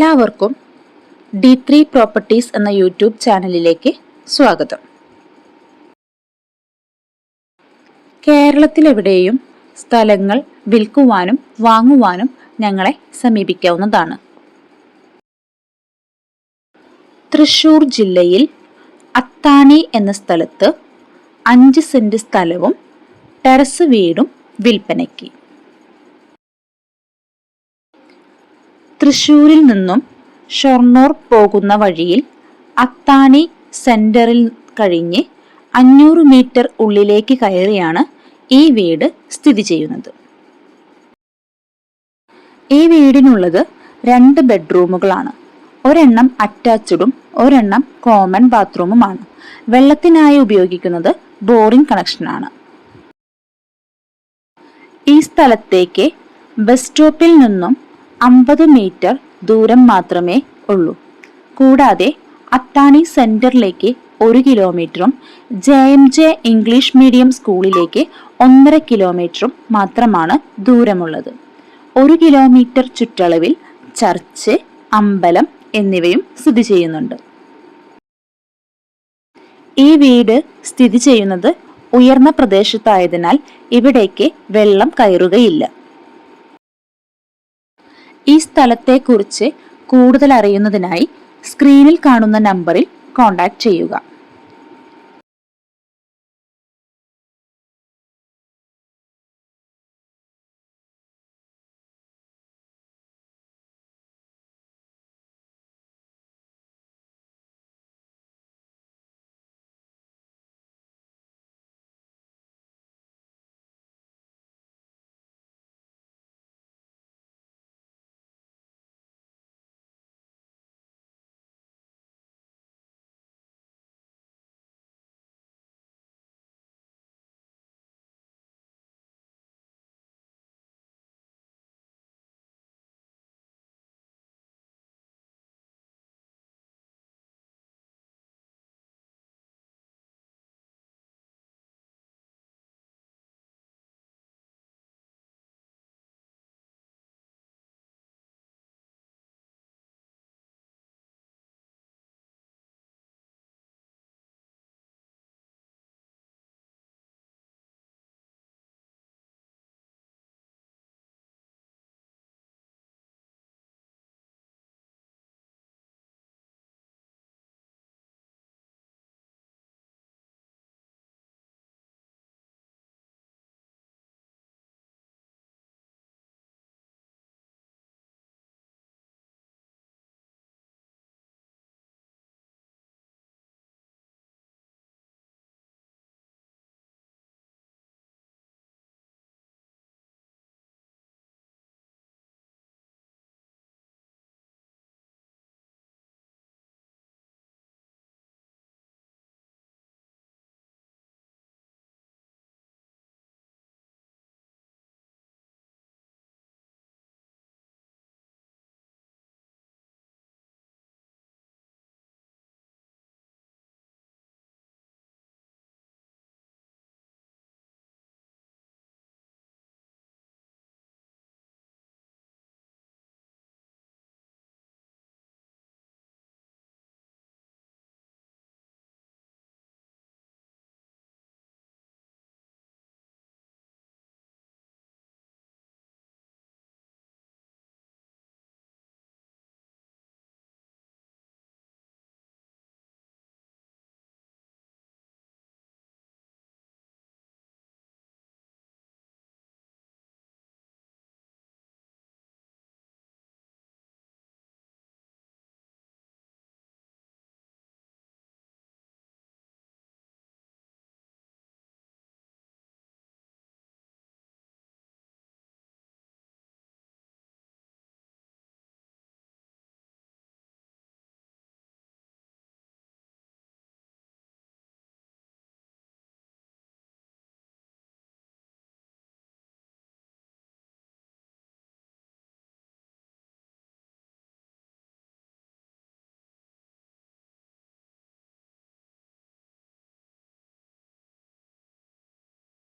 എല്ലാവർക്കും D three properties എന്ന YouTube ചാനലിലേക്ക് സ്വാഗതം. കേരളത്തിലെവിടെയും സ്ഥലങ്ങൾ വിൽക്കുവാനും വാങ്ങുവാനും ഞങ്ങളെ സമീപിക്കാവുന്നതാണ്. തൃശൂർ ജില്ലയിൽ അത്താണി എന്ന സ്ഥലത്ത് അഞ്ച് സെന്റ് സ്ഥലവും ടെറസ് വീടും വിൽപ്പനയ്ക്ക്. തൃശൂരിൽ നിന്നും ഷൊർണൂർ പോകുന്ന വഴിയിൽ അത്താണി സെന്ററിൽ കഴിഞ്ഞ് അഞ്ഞൂറ് മീറ്റർ ഉള്ളിലേക്ക് കയറിയാണ് ഈ വീട് സ്ഥിതി ചെയ്യുന്നത്. ഈ വീടിനുള്ളത് രണ്ട് ബെഡ്റൂമുകളാണ്. ഒരെണ്ണം അറ്റാച്ച്ഡും ഒരെണ്ണം കോമൺ ബാത്റൂമുമാണ്. വെള്ളത്തിനായി ഉപയോഗിക്കുന്നത് ബോറിംഗ് കണക്ഷനാണ്. ഈ സ്ഥലത്തേക്ക് ബസ് സ്റ്റോപ്പിൽ നിന്നും അമ്പത് മീറ്റർ ദൂരം മാത്രമേ ഉള്ളൂ. കൂടാതെ അത്താണി സെന്ററിലേക്ക് ഒരു കിലോമീറ്ററും J M J English medium സ്കൂളിലേക്ക് ഒന്നര കിലോമീറ്ററും മാത്രമാണ് ദൂരമുള്ളത്. ഒരു കിലോമീറ്റർ ചുറ്റളവിൽ ചർച്ച് അമ്പലം എന്നിവയും സ്ഥിതി ചെയ്യുന്നുണ്ട്. ഈ വീട് സ്ഥിതി ചെയ്യുന്നത് ഉയർന്ന പ്രദേശത്തായതിനാൽ ഇവിടേക്ക് വെള്ളം കയറുകയില്ല. ഈ സ്ഥലത്തെക്കുറിച്ച് കൂടുതൽ അറിയുന്നതിനായി സ്ക്രീനിൽ കാണുന്ന നമ്പറിൽ കോൺടാക്റ്റ് ചെയ്യുക.